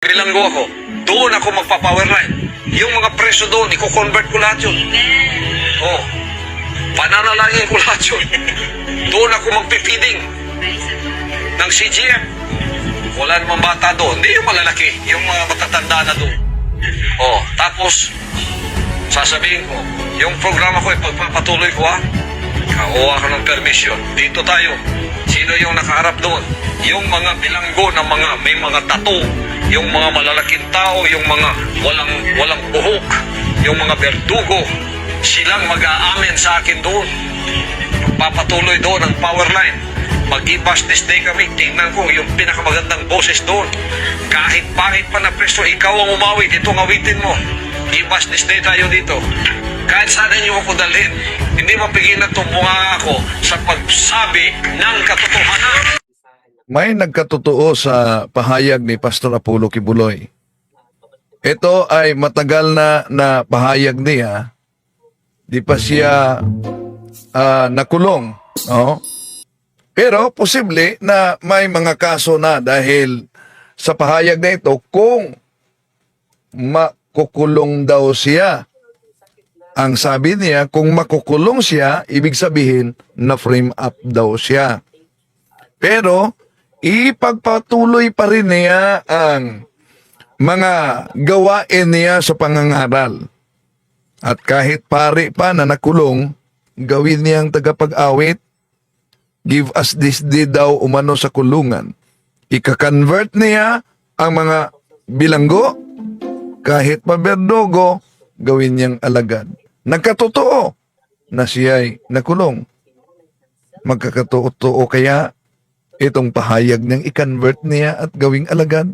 bilanggo ako, doon ako magpa-power line. Yung mga preso doon, i-convert ko lahat yun. Oh, pananalangin ko lahat yun. Doon ako magpipiding ng CGM. Wala namang bata doon. Hindi yung malalaki, yung mga matatanda na doon. Oh, tapos, sasabihin ko, yung programa ko, ipagpapatuloy ko ha. Kakuha ka ng permission. Dito tayo. Sino yung nakaharap doon? Yung mga bilanggo ng mga may mga tattoo, yung mga malalaking tao, yung mga walang walang buhok, yung mga berdugo, silang mag-aamen sa akin doon. Papatuloy doon ang power line. Mag-ibas this day kami, tingnan ko yung pinakamagandang boses doon. Kahit pangit pa na preso, ikaw ang umawit, ito ang awitin mo. Ibas this day tayo dito. Kahit saan niyo ako dalhin, hindi mapigilan itong bunga ako sa pagsabi ng katotohanan. May nagkatotoo sa pahayag ni Pastor Apollo Kibuloy. Ito ay matagal na na pahayag niya. Di pa siya ah, nakulong. No? Pero posible na may mga kaso na dahil sa pahayag na ito kung makukulong daw siya. Ang sabi niya, kung makukulong siya, ibig sabihin na frame up daw siya. Pero, ipagpatuloy pa rin niya ang mga gawain niya sa pangangaral. At kahit pare pa na nakulong, gawin niyang tagapag-awit, give us this day daw umano sa kulungan. Ika-convert niya ang mga bilanggo, kahit pa berdogo, gawin niyang alagad. Nagkatotoo na siya'y nakulong. Magkakatotoo kaya itong pahayag niyang i-convert niya at gawing alagad?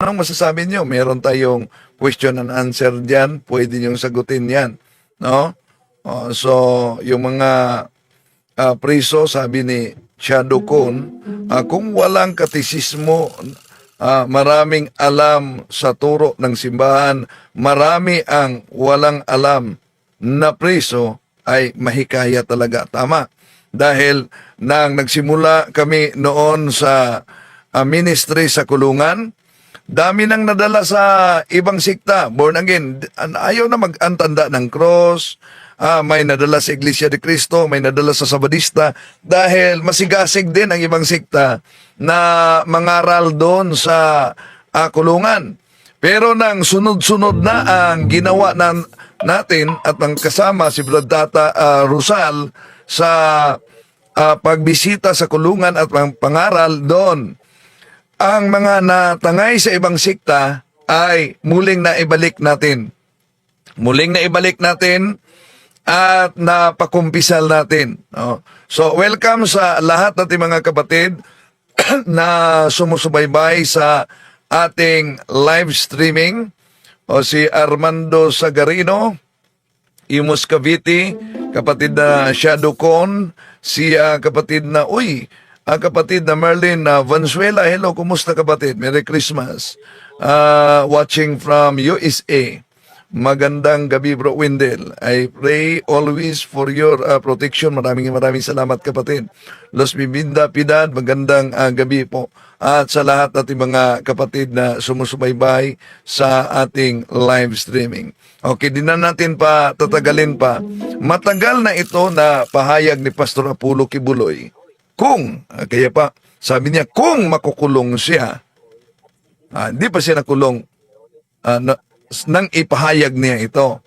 Anong masasabi niyo? Meron tayong question and answer diyan. Pwede niyong sagutin yan. No? Oh, so, yung mga ah, priso, sabi ni Shadow Kun, ah, kung walang katisismo, ah, maraming alam sa turo ng simbahan, marami ang walang alam na priso ay mahikaya talaga. Tama. Dahil nang nagsimula kami noon sa ah, ministry sa kulungan, dami nang nadala sa ibang sikta, born again. Ayaw na mag-antanda ng cross, ah, may nadala sa Iglesia de Cristo, may nadala sa Sabadista, dahil masigasig din ang ibang sikta na mangaral doon sa ah, kulungan. Pero nang sunod-sunod na ang ginawa ng natin at ang kasama si Brad Tata ah, Rosal sa ah, pagbisita sa kulungan at pang- pangaral doon, ang mga natangay sa ibang sikta ay muling na ibalik natin. Muling na ibalik natin at napakumpisal natin. So, welcome sa lahat nating mga kapatid na sumusubaybay sa ating live streaming. O si Armando Sagarino, Imus Cavite, kapatid na Shadow Con, si ah, kapatid na, uy, ang kapatid na Merlin na Valenzuela. Hello, kumusta kapatid? Merry Christmas. Ah, watching from USA. Magandang gabi bro Wendell. I pray always for your ah, protection. Maraming maraming salamat kapatid. Los Bibinda Pidad, magandang ah, gabi po. At sa lahat nating mga kapatid na sumusubaybay sa ating live streaming. Okay, di na natin pa tatagalin pa. Matagal na ito na pahayag ni Pastor Apollo Kibuloy. Kung, ah, kaya pa, sabi niya, kung makukulong siya, ah, hindi pa siya nakulong ah, na, nang ipahayag niya ito.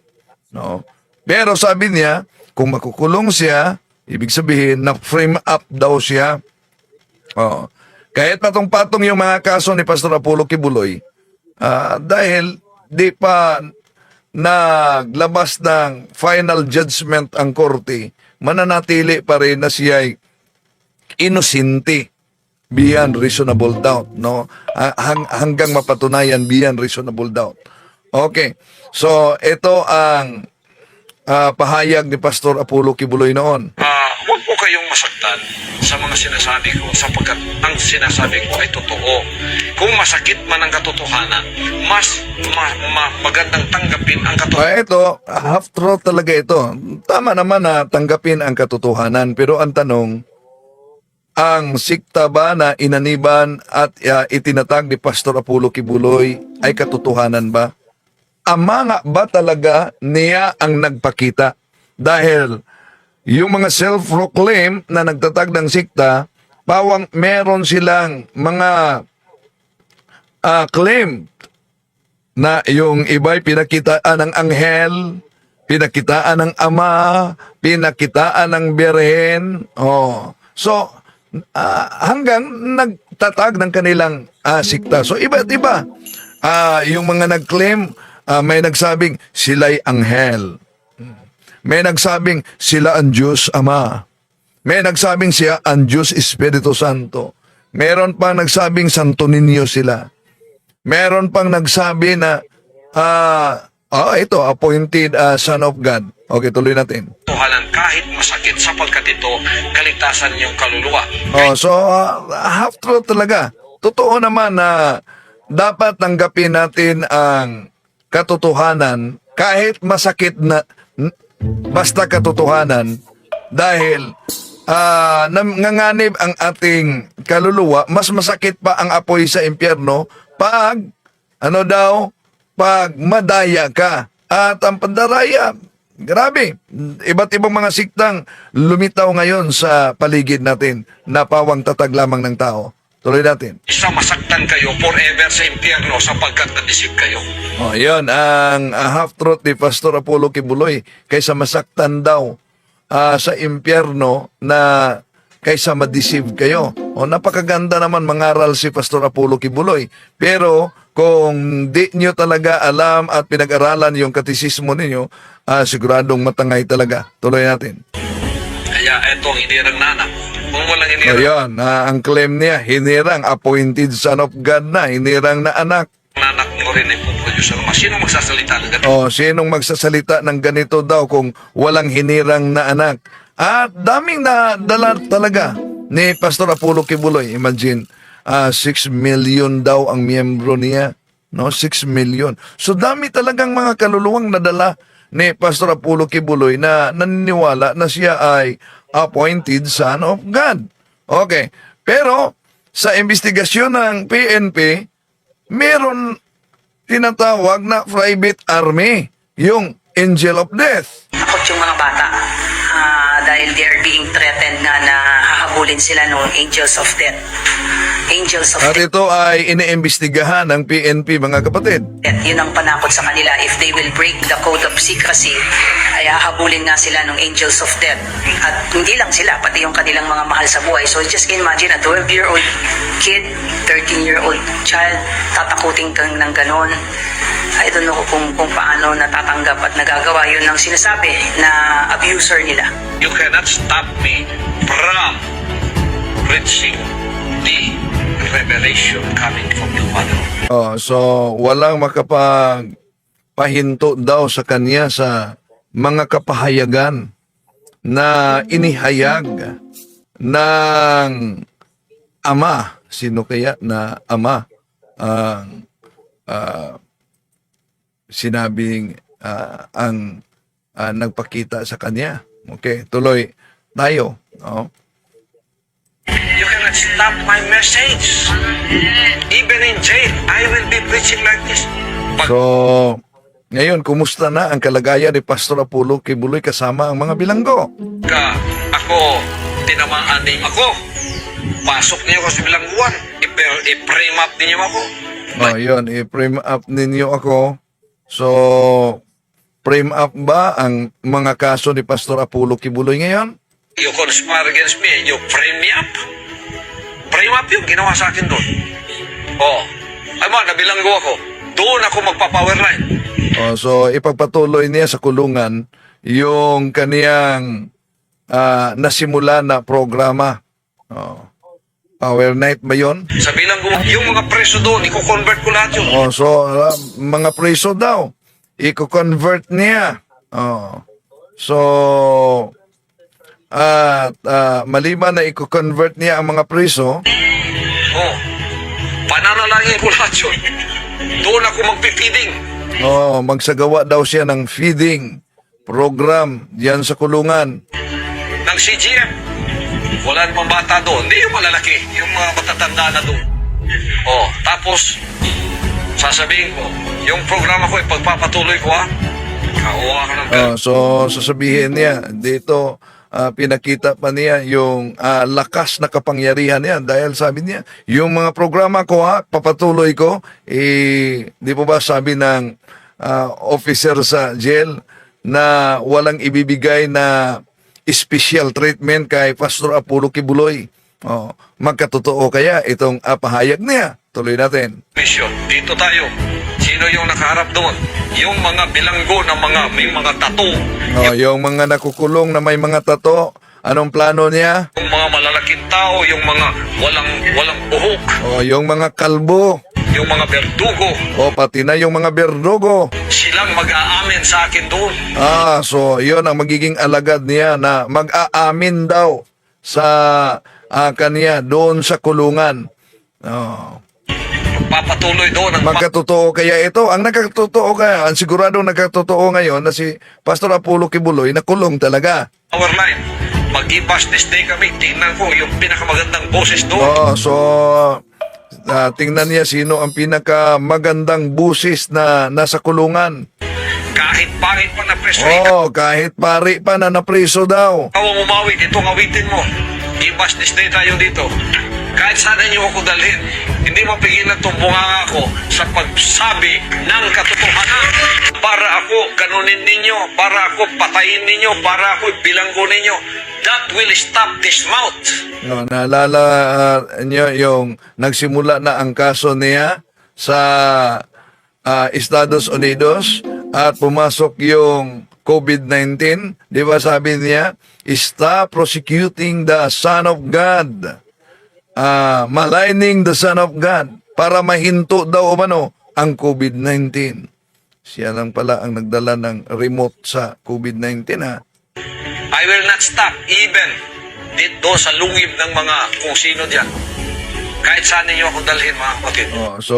No? Pero sabi niya, kung makukulong siya, ibig sabihin, na-frame up daw siya. Oh. Kahit patong-patong yung mga kaso ni Pastor Apollo Kibuloy, ah, dahil di pa naglabas ng final judgment ang korte, mananatili pa rin na siya ay inosente beyond reasonable doubt, no? Ah, Hang, hanggang mapatunayan beyond reasonable doubt. Okay. So, ito ang ah, pahayag ni Pastor Apollo Kibuloy noon. Ah, huwag po kayong masaktan sa mga sinasabi ko sapagkat ang sinasabi ko ay totoo. Kung masakit man ang katotohanan, mas ma- ma- magandang tanggapin ang katotohanan. Ah, ito, half truth talaga ito. Tama naman na tanggapin ang katotohanan, pero ang tanong, ang sikta ba na inaniban at ah, itinatag ni Pastor Apollo Kibuloy ay katotohanan ba? Ama nga ba talaga niya ang nagpakita? Dahil yung mga self-proclaim na nagtatag ng sikta, pawang meron silang mga ah, claim na yung iba'y pinakitaan ng anghel, pinakitaan ng ama, pinakitaan ng birhen. Oh. So, ah, hanggang nagtatag ng kanilang ah, sikta. So, iba't iba. Ah, yung mga nag-claim, ah, may nagsabing sila'y anghel. May nagsabing sila ang Diyos Ama. May nagsabing siya ang Diyos Espiritu Santo. Meron pa nagsabing Santo Niño sila. Meron pang nagsabi na, ah, ah, ito, appointed ah, Son of God. Okay, tuloy natin. Tuhanan kahit masakit sapagkat ito kaligtasan niyong kaluluwa. Oh, so, ah, half truth talaga. Totoo naman na dapat tanggapin natin ang katotohanan kahit masakit na basta katotohanan dahil ah nanganganib ang ating kaluluwa, mas masakit pa ang apoy sa impyerno pag ano daw, pag madaya ka. At ang pandaraya, grabe, iba't ibang mga siktang lumitaw ngayon sa paligid natin na pawang tatag lamang ng tao. Tuloy natin. Isa masaktan kayo forever sa impyerno sapagkat nadisip kayo. Oh, yun, ang ah, half-truth ni Pastor Apollo Kibuloy, kaysa masaktan daw ah, sa impyerno na kaysa ma-deceive kayo. O napakaganda naman mangaral si Pastor Apollo Kibuloy. Pero kung di nyo talaga alam at pinag-aralan yung katisismo ninyo, ah, siguradong matangay talaga. Tuloy natin. Kaya etong hinirang nanak. O yun, ah, ang claim niya, hinirang appointed son of God na, hinirang na anak. nanak mo rin ay puproduce ng Sino magsasalita ng ganito? O, sinong magsasalita ng ganito daw kung walang hinirang na anak? At daming na dala talaga ni Pastor Apollo Kibuloy. Imagine, ah 6 million daw ang miyembro niya. No, 6 million. So dami talagang mga kaluluwang nadala ni Pastor Apollo Kibuloy na naniniwala na siya ay appointed son of God. Okay. Pero sa investigasyon ng PNP, meron tinatawag na private army, yung Angel of Death. takot yung mga bata Ah, dahil they are being threatened nga na hahabulin sila ng angels of death. Angels of At ito ay iniimbestigahan ng PNP mga kapatid. Yun ang panakot sa kanila. If they will break the code of secrecy, ay hahabulin nga sila ng angels of death. At hindi lang sila, pati yung kanilang mga mahal sa buhay. So just imagine a 12-year-old kid, 13-year-old child, tatakutin kang ng ganon. I don't know kung, kung paano natatanggap at nagagawa. Yun ang sinasabi na abuser nila. You cannot stop me from reaching the revelation coming from the Father. Oh, so walang makapag pahinto daw sa kanya sa mga kapahayagan na inihayag ng ama. Sino kaya na ama ang ah, sinabing ah, ang ah, nagpakita sa kanya. Okay, tuloy tayo. Oh. You cannot stop my message. Even in jail, I will be preaching like this. Pag So, ngayon, kumusta na ang kalagayan ni Pastor Apollo Kibuloy kasama ang mga bilanggo? ka, ako, tinamaan din ako. Pasok niyo ako sa bilangguan. I-frame up ninyo ako. Oh, yun, i-frame up ninyo ako. So, frame up ba ang mga kaso ni Pastor Apollo Kibuloy ngayon? You conspire against me and you frame me up. Frame up yung ginawa sa akin doon. Oh, ay mo, nabilanggo ako. Doon ako magpa-power line. Oh, so, ipagpatuloy niya sa kulungan yung kaniyang ah, nasimula na programa. Oh. Power Night ba yun? Sa bilanggo, yung mga preso doon, i-convert ko lahat yun. Oh, so uh, mga preso daw, i-convert niya. Oh. So at uh, maliban na i-convert niya ang mga preso, Oh, pananalangin ko lahat yun. Doon ako magpipiding. oh, magsagawa daw siya ng feeding program diyan sa kulungan. ng CGM. Wala namang bata doon. Hindi yung malalaki. Yung mga matatanda na doon. Oh, tapos, sasabihin ko, yung programa ko, ipagpapatuloy ko ha. Kauha ka ng Oh, so sasabihin niya dito ah, pinakita pa niya yung ah, lakas na kapangyarihan niya dahil sabi niya yung mga programa ko ha papatuloy ko eh di po ba sabi ng ah, officer sa jail na walang ibibigay na special treatment kay Pastor Apollo Kibuloy. Oh, magkatotoo kaya itong ah, pahayag niya. Tuloy natin. mission. Dito tayo. Sino yung nakaharap doon? Yung mga bilanggo na mga may mga tattoo. Oh, yung mga nakukulong na may mga tato, anong plano niya? Yung mga malalaking tao, yung mga walang walang buhok, O, yung mga kalbo. yung mga berdugo, O, pati na yung mga berdugo. silang mag-aamin sa akin doon. Ah, so, yun ang magiging alagad niya na mag-aamin daw sa ah, kanya doon sa kulungan. Oh. Papatuloy doon ang Magkatotoo kaya ito? Ang nagkatotoo kaya, ang siguradong nagkatotoo ngayon na si Pastor Apollo Kibuloy nakulong talaga. power line. Mag-ibas this day kami. Tingnan ko yung pinakamagandang boses doon. Oh, so ah, tingnan niya sino ang pinakamagandang busis na nasa kulungan. Kahit pangit pa na preso, Oh, kahit pari pa na napriso daw. ikaw ang umawit. Itong awitin mo. Ibas this day tayo dito. Kahit sana niyo ako dalhin, hindi mapigilan itong bunganga ko sa pagsabi ng katotohanan. Para ako ganunin ninyo, para ako patayin ninyo, para ako bilanggo ninyo. That will stop this mouth. No, naalala ah, niyo yung nagsimula na ang kaso niya sa ah, Estados Unidos at pumasok yung COVID-19. Di ba sabi niya, stop prosecuting the Son of God. Ah, maligning the Son of God para mahinto daw umano ang COVID-19. Siya lang pala ang nagdala ng remote sa COVID-19 ha. I will not stop even dito sa lungib ng mga kung sino diyan. Kahit saan ninyo ako dalhin mga kapatid. Oh, so,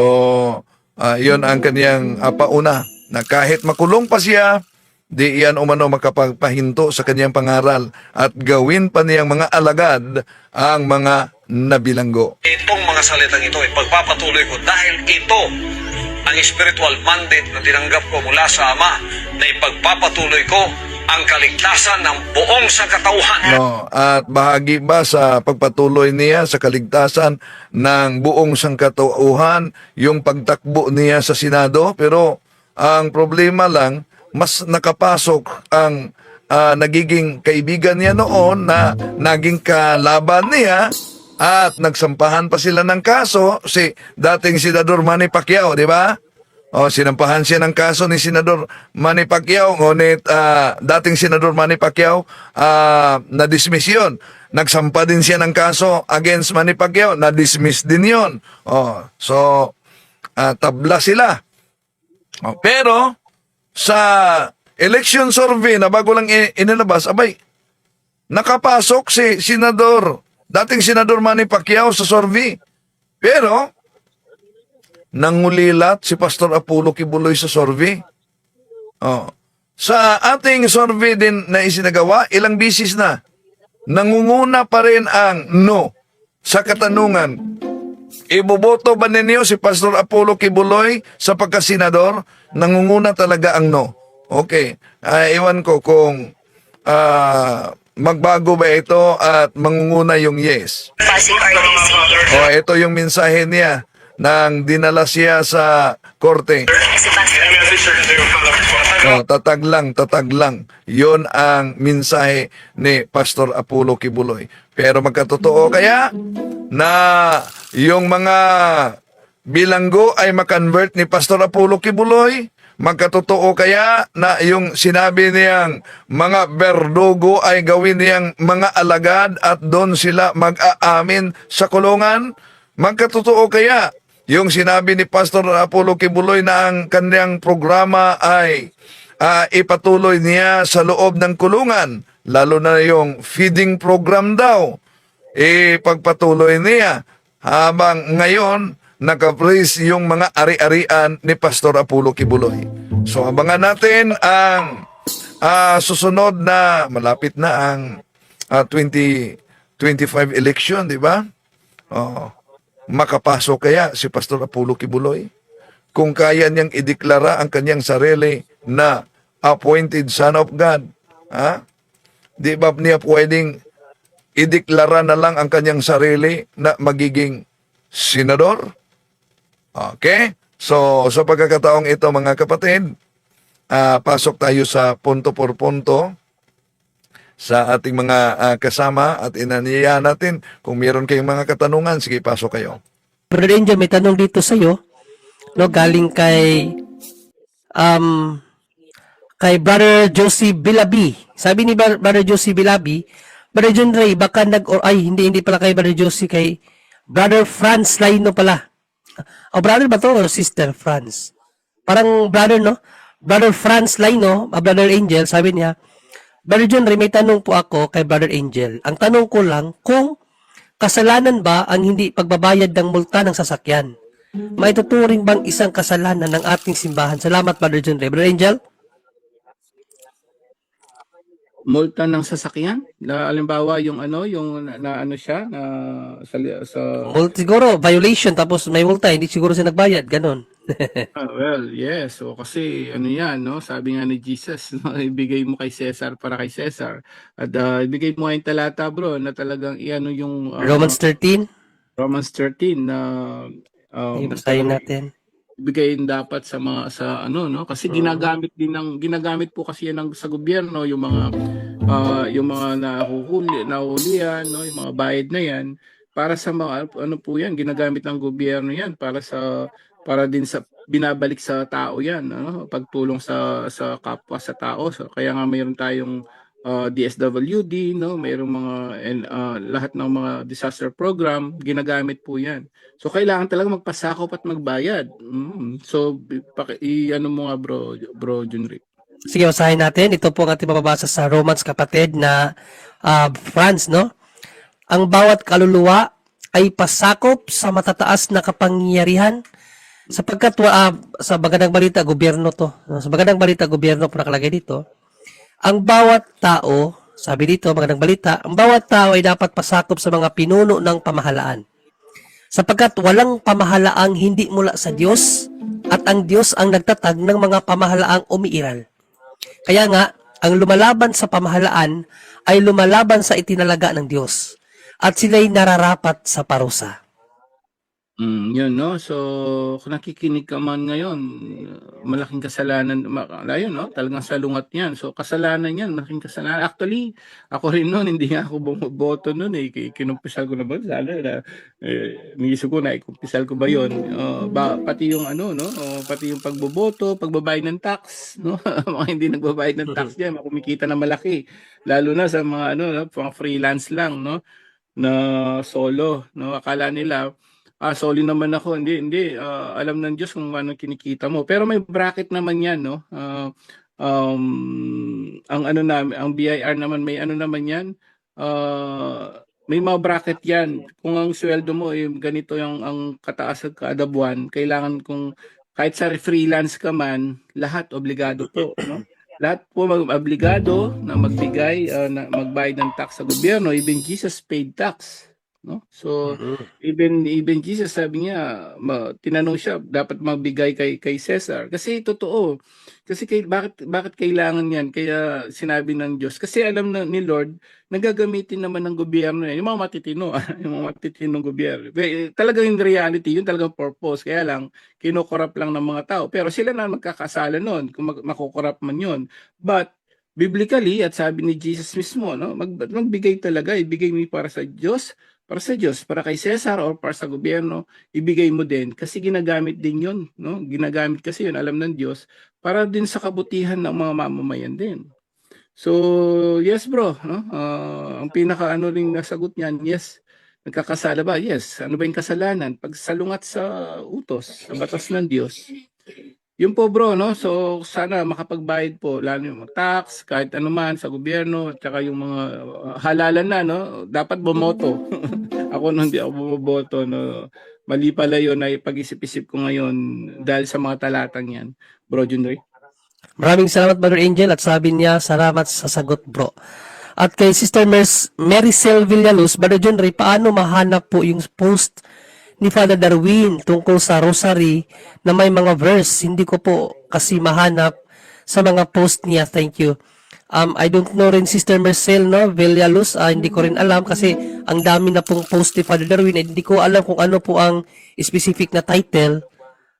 ah, yun ang kaniyang ah, pauna na kahit makulong pa siya, di iyan umano makapagpahinto sa kaniyang pangaral at gawin pa niyang mga alagad ang mga nabilanggo. Itong mga salitang ito ay pagpapatuloy ko dahil ito ang spiritual mandate na tinanggap ko mula sa Ama na ipagpapatuloy ko ang kaligtasan ng buong sangkatauhan. No, at bahagi ba sa pagpatuloy niya sa kaligtasan ng buong sangkatauhan yung pagtakbo niya sa Senado pero ang problema lang mas nakapasok ang ah, nagiging kaibigan niya noon na naging kalaban niya at nagsampahan pa sila ng kaso si dating senador Manny Pacquiao, di ba? O, sinampahan siya ng kaso ni Senador Manny Pacquiao, ngunit ah, dating Senador Manny Pacquiao, ah, na-dismiss yun. Nagsampa din siya ng kaso against Manny Pacquiao, na-dismiss din yun. O, so, ah, tabla sila. O, pero, sa election survey na bago lang inilabas, abay, nakapasok si Senador, dating Senador Manny Pacquiao sa survey. Pero, nangulilat si Pastor Apollo Kibuloy sa survey. Oh. Sa ating survey din na isinagawa, ilang bisis na, nangunguna pa rin ang no sa katanungan. Iboboto ba ninyo si Pastor Apollo Kibuloy sa pagkasenador? Nangunguna talaga ang no. Okay. Ah, iwan ko kung ah, magbago ba ito at mangunguna yung yes. O, ito yung mensahe niya nang dinala siya sa korte. O, tatag lang, tatag lang. Yon ang mensahe ni Pastor Apollo Kibuloy. Pero magkatotoo kaya na yung mga bilanggo ay makonvert ni Pastor Apollo Kibuloy? Magkatotoo kaya na yung sinabi niyang mga berdugo ay gawin niyang mga alagad at doon sila mag-aamin sa kulungan? Magkatotoo kaya yung sinabi ni Pastor Apollo Kibuloy na ang kanyang programa ay ah, ipatuloy niya sa loob ng kulungan, lalo na yung feeding program daw, ipagpatuloy niya habang ngayon nakapraise yung mga ari-arian ni Pastor Apollo Kibuloy. So abangan natin ang ah, susunod na malapit na ang ah, 20 25 election, di ba? Oh, makapasok kaya si Pastor Apollo Kibuloy? Kung kaya niyang ideklara ang kanyang sarili na appointed son of God, ha? Di ba niya pwedeng ideklara na lang ang kanyang sarili na magiging senador? Okay? So, sa pagkakataong ito mga kapatid, ah, pasok tayo sa punto por punto sa ating mga ah, kasama at inaniya natin. Kung meron kayong mga katanungan, sige, pasok kayo. Brother Angel, may tanong dito sa iyo. No, galing kay um kay Brother Josie Bilabi. Sabi ni Br- Brother Josie Bilabi, Brother John Ray, baka nag or ay hindi hindi pala kay Brother Josie kay Brother Franz Laino pala. O brother ba to o sister Franz? Parang brother no? Brother Franz Laino, ah, Brother Angel, sabi niya, Brother John Ray, may tanong po ako kay Brother Angel. Ang tanong ko lang kung kasalanan ba ang hindi pagbabayad ng multa ng sasakyan? Maituturing bang isang kasalanan ng ating simbahan? Salamat, Brother John Ray. Brother Angel? Multa ng sasakyan. Na, alimbawa yung ano, yung na, na ano siya na sa, sa Mul- siguro, violation, tapos may multa, hindi siguro siya nagbayad, ganon. Ah, well, yes. So kasi ano 'yan, no? Sabi nga ni Jesus, no? ibigay mo kay Cesar para kay Cesar. At ah, ibigay mo yung talata, bro, na talagang iano yung ah, Romans 13, Romans 13 na um, ibasahin natin. Bigayin dapat sa mga sa ano no? Kasi ginagamit din ng ginagamit po kasi yan ng sa gobyerno yung mga ah, yung mga nahuhuli nahuhulihan no? Yung mga bayad na yan. Para sa mga ano po yan ginagamit ng gobyerno yan para sa para din sa binabalik sa tao yan ano? Pagtulong sa sa kapwa sa tao. So, kaya nga mayroon tayong ah, DSWD no mayroong mga and, ah, lahat ng mga disaster program ginagamit po yan So kailangan talaga magpasakop at magbayad. Mm. So i, ano mo nga bro, bro Junri. Sige, basahin natin. Ito po ang ating mababasa sa Romans kapatid na ah, Franz, no? Ang bawat kaluluwa ay pasakop sa matataas na kapangyarihan sapagkat ah, sa magandang balita, gobyerno to. Sa magandang balita, gobyerno po nakalagay dito. Ang bawat tao, sabi dito, magandang balita, ang bawat tao ay dapat pasakop sa mga pinuno ng pamahalaan. Sapagkat walang pamahalaang hindi mula sa Diyos at ang Diyos ang nagtatag ng mga pamahalaang umiiral. Kaya nga, ang lumalaban sa pamahalaan ay lumalaban sa itinalaga ng Diyos at sila'y nararapat sa parusa. Mm, yun no. So kung nakikinig ka man ngayon, malaking kasalanan ma- ayun no, talagang salungat 'yan. So kasalanan 'yan, malaking kasalanan. Actually, ako rin noon hindi nga ako bumoboto noon eh. Ki- Kinumpisal ko na ba sana na eh, niisip ko na ikumpisal ko ba 'yon. Uh, ba, pati yung ano no, uh, pati yung pagboboto, pagbabayad ng tax, no. mga hindi nagbabayad ng tax diyan, kumikita na malaki. Lalo na sa mga ano, no, pang freelance lang no na solo, no. Akala nila ah, soli naman ako. Hindi, hindi. Ah, alam ng Diyos kung ano kinikita mo. Pero may bracket naman yan, no? Ah, um, ang ano namin, ang BIR naman, may ano naman yan. Ah, may mga bracket yan. Kung ang sweldo mo, eh, ganito yung ang kataas at kada buwan, kailangan kung kahit sa freelance ka man, lahat obligado po, no? Lahat po mag obligado na magbigay, ah, na magbayad ng tax sa gobyerno, even Jesus paid tax, no? So, even even Jesus sabi niya ma, tinanong siya dapat magbigay kay kay Caesar kasi totoo. Kasi kay, bakit bakit kailangan yan? Kaya sinabi ng Diyos. Kasi alam na ni Lord nagagamitin naman ng gobyerno yan. Yung mga matitino yung mga matitinong gobyerno. Eh, talagang in reality yun talagang purpose. Kaya lang kinokorap lang ng mga tao. Pero sila na magkakasala noon kung mag, makukorap man yun. But biblically at sabi ni Jesus mismo no mag, magbigay talaga ibigay mo para sa Diyos para sa Diyos, para kay Cesar or para sa gobyerno, ibigay mo din kasi ginagamit din 'yon, no? Ginagamit kasi 'yun alam ng Diyos para din sa kabutihan ng mga mamamayan din. So, yes bro, no? Ah, ang pinaka ano ring nasagot niyan, yes. Nagkakasala ba? Yes. Ano ba yung kasalanan? Pagsalungat sa utos, sa batas ng Diyos. Yun po bro, no? So sana makapagbayad po, lalo yung tax, kahit ano man sa gobyerno, at saka yung mga uh, halalan na, no? Dapat bumoto. ako nung hindi ako bumoboto, no? Mali pala yun na pag-isip-isip ko ngayon dahil sa mga talatang yan. Bro Junry. Maraming salamat, Brother Angel, at sabi niya, salamat sa sagot, bro. At kay Sister Mers, Maricel Villaluz, Brother John Ray, paano mahanap po yung post ni Father Darwin tungkol sa rosary na may mga verse? Hindi ko po kasi mahanap sa mga post niya. Thank you. Um, I don't know rin Sister Marcel, no? Villaluz, ah, hindi ko rin alam kasi ang dami na pong post ni Father Darwin. Hindi ko alam kung ano po ang specific na title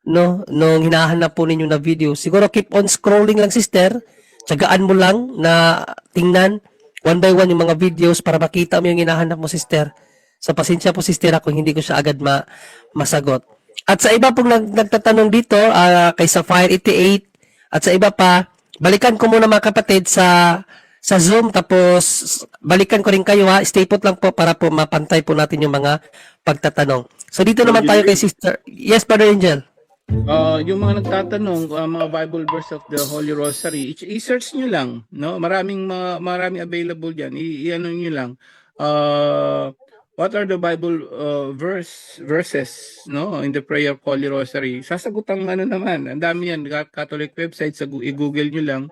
no nung hinahanap po ninyo na video siguro keep on scrolling lang sister tsagaan mo lang na tingnan one by one yung mga videos para makita mo yung hinahanap mo sister sa pasensya po sister ako hindi ko siya agad ma masagot at sa iba pong nag, nagtatanong dito ah, kay Sapphire 88 at sa iba pa balikan ko muna mga kapatid sa sa Zoom tapos balikan ko rin kayo ha stay put lang po para po mapantay po natin yung mga pagtatanong so dito naman tayo kay sister yes brother Angel Uh, yung mga nagtatanong, uh, mga Bible verse of the Holy Rosary, i-search nyo lang, no? Maraming mga maraming available diyan. I-ano nyo lang. Uh, what are the Bible uh, verse verses, no? In the prayer Holy Rosary. Sasagot ang ano naman. Ang dami yan, Ca- Catholic website sa i-google nyo lang.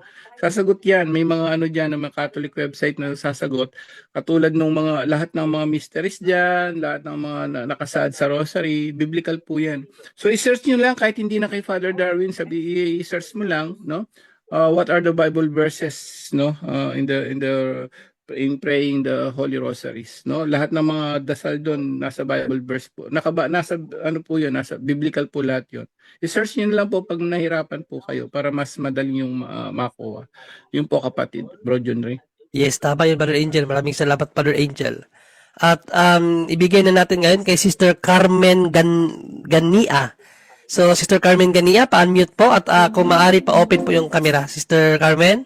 Sasagot yan. May mga ano diyan na mga Catholic website na sasagot. Katulad ng mga lahat ng mga mysteries diyan, lahat ng mga na, nakasaad sa Rosary, biblical po 'yan. So i-search nyo lang kahit hindi na kay Father Darwin, sabi i-search mo lang, no? Uh, what are the Bible verses, no? Uh, in the in the in praying the Holy Rosaries, no? Lahat ng mga dasal doon nasa Bible verse po. Nakaba nasa ano po 'yun, nasa biblical po lahat 'yon. I-search niyo lang po pag nahirapan po kayo para mas madali yung uh, makuha. Yun po kapatid, Bro John Ray. Yes, tama yun, Brother Angel. Maraming salamat, Brother Angel. At um, ibigay na natin ngayon kay Sister Carmen Gan Gania. So, Sister Carmen Gania, pa-unmute po at uh, kung maaari pa-open po yung camera. Sister Carmen?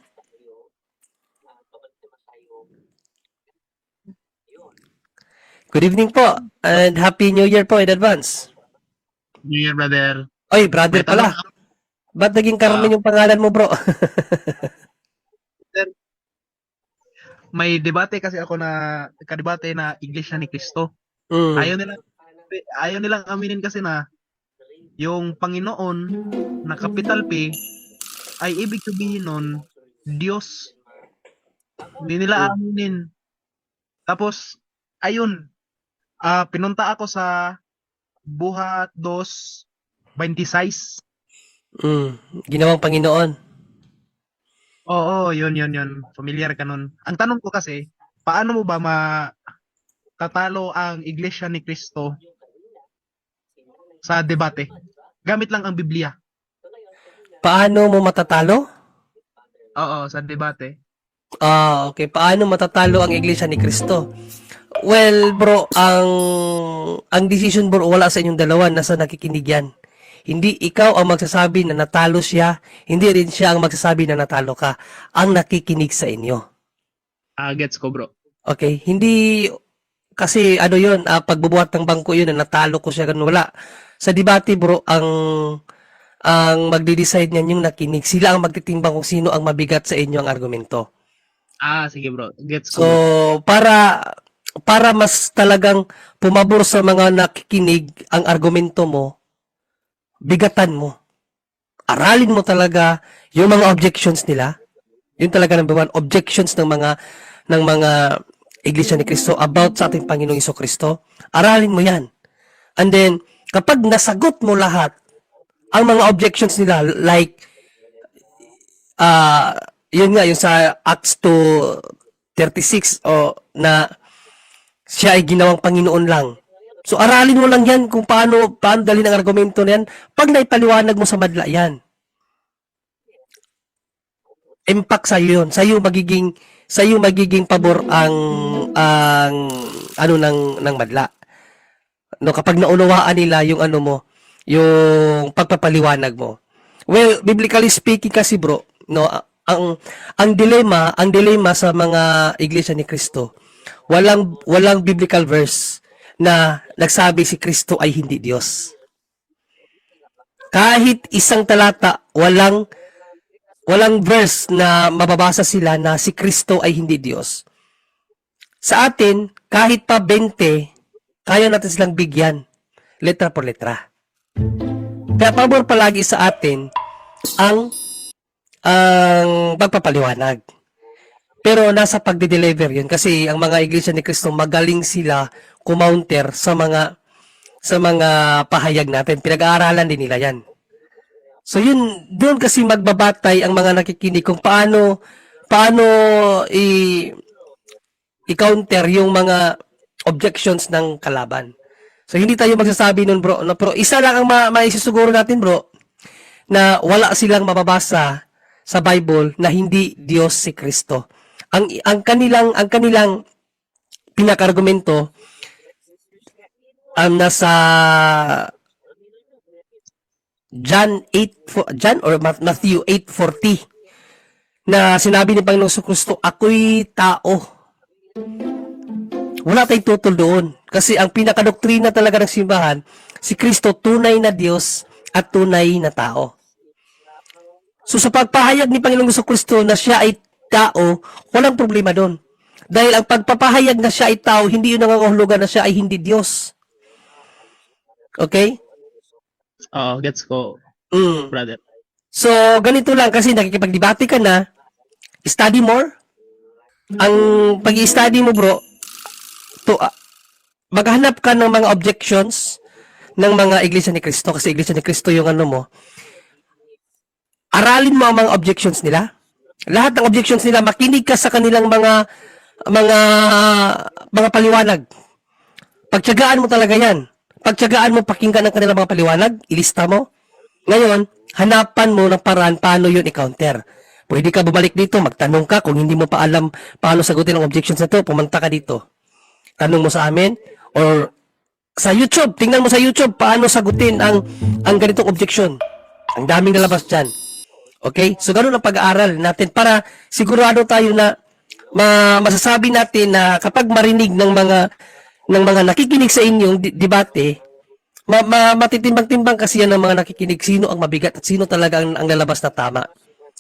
Good evening po and Happy New Year po in advance. New Year, brother. Oy, brother May tanong pala. Ba't naging Carmen yung pangalan mo, bro? May debate kasi ako na kadebate na Iglesia ni Cristo. Mm. Ayaw nilang ayaw nilang aminin kasi na yung Panginoon na capital P ay ibig sabihin nun Diyos. Hindi nila aminin. Tapos ayun, ah pinunta ako sa Buhat 2.26. Mm. Ginawang Panginoon. Oo, yun, yun, yun. Familiar ka nun. Ang tanong ko kasi, paano mo ba matatalo ang Iglesia ni Cristo sa debate? Gamit lang ang Biblia. Paano mo matatalo? Oo, sa debate. Ah, okay. Paano matatalo ang Iglesia ni Kristo? Well, bro, ang ang decision bro wala sa inyong dalawa nasa nakikinig yan. Hindi ikaw ang magsasabi na natalo siya, hindi rin siya ang magsasabi na natalo ka. Ang nakikinig sa inyo. Ah, gets ko, bro. Okay? Hindi kasi ano 'yun, ah, pagbubuhat ng bangko 'yun na natalo ko siya ganun wala. Sa debate bro, ang ang magde-decide niyan yung nakinig. Sila ang magtitimbang kung sino ang mabigat sa inyo ang argumento. Ah, sige, bro. Gets ko. So, para para mas talagang pumabor sa mga nakikinig ang argumento mo, bigatan mo. Aralin mo talaga yung mga objections nila. Yun talaga number one, objections ng mga ng mga Iglesia ni Cristo about sa ating Panginoong Iso Kristo. Aralin mo yan. And then, kapag nasagot mo lahat, ang mga objections nila, like, ah, yun nga, yung sa Acts 2.36, o na siya ay ginawang Panginoon lang. So, aralin mo lang yan kung paano, paano dalhin ang argumento na yan. Pag naipaliwanag mo sa madla yan, impact sa yun. Sa iyo magiging sa iyo magiging pabor ang ang ano ng ng madla. No kapag naunawaan nila yung ano mo, yung pagpapaliwanag mo. Well, biblically speaking kasi bro, no, ang ang dilema, ang dilema sa mga iglesia ni Kristo, walang walang biblical verse na nagsabi si Kristo ay hindi Diyos. Kahit isang talata, walang walang verse na mababasa sila na si Kristo ay hindi Diyos. Sa atin, kahit pa 20, kaya natin silang bigyan, letra por letra. Kaya pabor palagi sa atin ang ang pagpapaliwanag. Pero nasa pagde-deliver yun kasi ang mga iglesia ni Kristo magaling sila kumounter sa mga sa mga pahayag natin. Pinag-aaralan din nila yan. So yun, doon kasi magbabatay ang mga nakikinig kung paano paano i i-counter yung mga objections ng kalaban. So hindi tayo magsasabi nun bro, no? pero isa lang ang ma maisusuguro natin bro na wala silang mababasa sa Bible na hindi Diyos si Kristo. Ang ang kanilang ang kanilang pinakargumento ang nasa John 8 fo- John or Ma- Matthew 8:40 na sinabi ni Panginoong Kristo, ako'y tao. Wala tayong tutol doon. Kasi ang pinakadoktrina talaga ng simbahan, si Kristo tunay na Diyos at tunay na tao. So sa pagpahayag ni Panginoong Kristo na siya ay tao, walang problema doon. Dahil ang pagpapahayag na siya ay tao, hindi yun nangangahulugan na siya ay hindi Diyos. Okay? Oo, gets ko, Mm. brother. So, ganito lang kasi nakikipagdebate ka na, study more. Ang pag-i-study mo, bro, to, ah, maghanap ka ng mga objections ng mga iglesia ni Kristo kasi iglesia ni Kristo yung ano mo. Aralin mo ang mga objections nila. Lahat ng objections nila, makinig ka sa kanilang mga mga mga paliwanag. Pagtiyagaan mo talaga yan. Pagtiyagaan mo pakinggan ang kanilang mga paliwanag, ilista mo. Ngayon, hanapan mo ng paraan paano yun i-counter. Pwede ka bumalik dito, magtanong ka kung hindi mo pa alam paano sagutin ang objections na to, pumunta ka dito. Tanong mo sa amin or sa YouTube, tingnan mo sa YouTube paano sagutin ang ang ganitong objection. Ang daming nalabas diyan. Okay? So ganun ang pag-aaral natin para sigurado tayo na ma- masasabi natin na kapag marinig ng mga ng mga nakikinig sa inyong debate, ma, ma, matitimbang-timbang kasi yan ng mga nakikinig sino ang mabigat at sino talaga ang, ang lalabas na tama.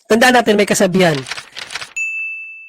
Tandaan natin, may kasabihan.